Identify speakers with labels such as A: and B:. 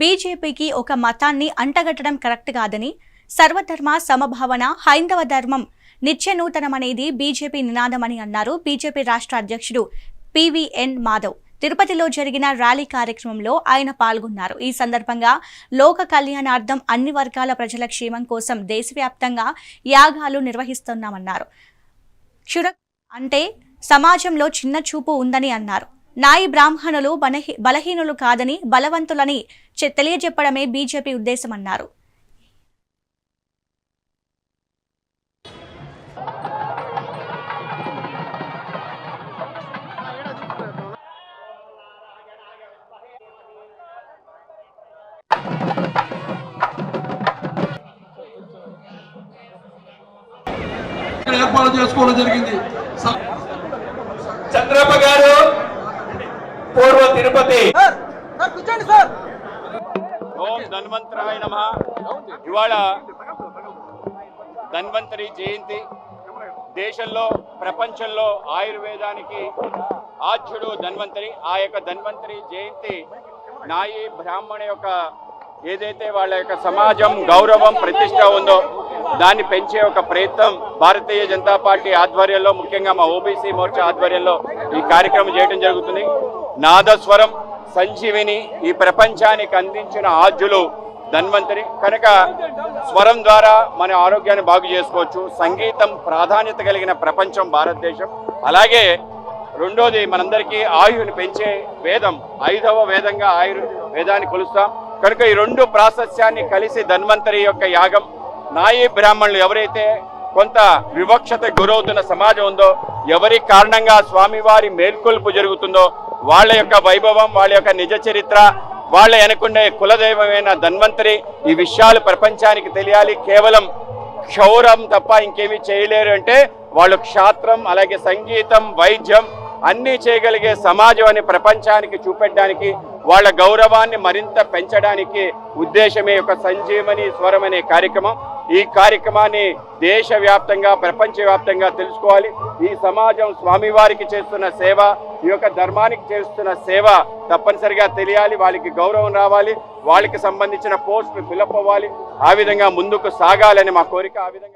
A: బీజేపీకి ఒక మతాన్ని అంటగట్టడం కరెక్ట్ కాదని సర్వధర్మ సమభావన హైందవ ధర్మం నిత్యనూతనమనేది బీజేపీ నినాదమని అన్నారు బీజేపీ రాష్ట్ర అధ్యక్షుడు పివిఎన్ మాధవ్. తిరుపతిలో జరిగిన ర్యాలీ కార్యక్రమంలో ఆయన పాల్గొన్నారు. ఈ సందర్భంగా లోక కళ్యాణార్థం అన్ని వర్గాల ప్రజల క్షేమం కోసం దేశవ్యాప్తంగా యాగాలు నిర్వహిస్తున్నామన్నారు. క్షుర అంటే సమాజంలో చిన్న చూపు ఉందని అన్నారు. నాయి బ్రాహ్మణులు బలహీనులు కాదని బలవంతులని తెలియజెప్పడమే బీజేపీ ఉద్దేశమన్నారు.
B: ఏర్పాటు చేసుకోవడం జరిగింది.
C: చంద్రబాబు తిరుపతి
D: సార్ సార్ కూర్చోండి సార్.
E: ఓం ధన్వంతరాయ నమ. ఇవాళ ధన్వంతరి జయంతి. దేశంలో ప్రపంచంలో ఆయుర్వేదానికి ఆద్యుడు ధన్వంతరి. ఆ యొక్క ధన్వంతరి జయంతి నాయి బ్రాహ్మణ యొక్క ఏదైతే వాళ్ళ యొక్క సమాజం గౌరవం ప్రతిష్ట ఉందో దాన్ని పెంచే ఒక ప్రయత్నం భారతీయ జనతా పార్టీ ఆధ్వర్యంలో ముఖ్యంగా మా ఓబీసీ మోర్చా ఆధ్వర్యంలో ఈ కార్యక్రమం చేయడం జరుగుతుంది. నాదస్వరం సంజీవిని ఈ ప్రపంచానికి అందించిన ఆద్యులు ధన్వంతరి. కనుక స్వరం ద్వారా మన ఆరోగ్యాన్ని బాగు చేసుకోవచ్చు. సంగీతం ప్రాధాన్యత కలిగిన ప్రపంచం భారతదేశం. అలాగే రెండోది మనందరికీ ఆయుని పెంచే వేదం. ఐదవ వేదంగా ఆయుర్ వేదాన్ని కొలుస్తాం. కనుక ఈ రెండు ప్రాశస్యాన్ని కలిసి ధన్వంతరి యొక్క యాగం నాయి బ్రాహ్మణులు ఎవరైతే కొంత వివక్షత గురవుతున్న సమాజం ఉందో ఎవరి కారణంగా స్వామివారి మేల్కొల్పు జరుగుతుందో వాళ్ళ యొక్క వైభవం వాళ్ళ యొక్క నిజ చరిత్ర వాళ్ళ వెనకుండే కులదైవమైన ధన్వంతరి ఈ విషయాలు ప్రపంచానికి తెలియాలి. కేవలం క్షౌరం తప్ప ఇంకేమీ చేయలేరు అంటే వాళ్ళు క్షాత్రం అలాగే సంగీతం వైద్యం అన్నీ చేయగలిగే సమాజం అని ప్రపంచానికి చూపెట్టడానికి వాళ్ళ గౌరవాన్ని మరింత పెంచడానికి ఉద్దేశమే ఒక సంజీవని స్వరం అనే కార్యక్రమం. ఈ కార్యక్రమాన్ని దేశవ్యాప్తంగా ప్రపంచవ్యాప్తంగా తెలుసుకోవాలి. ఈ సమాజం స్వామివారికి చేస్తున్న సేవ ఈ యొక్క ధర్మానికి చేస్తున్న సేవ తప్పనిసరిగా తెలియాలి వాళ్ళకి గౌరవం రావాలి వాళ్ళకి సంబంధించిన పోస్టులు ఫిలప్ అవ్వాలి. ఆ విధంగా ముందుకు సాగాలని మా కోరిక. ఆ విధంగా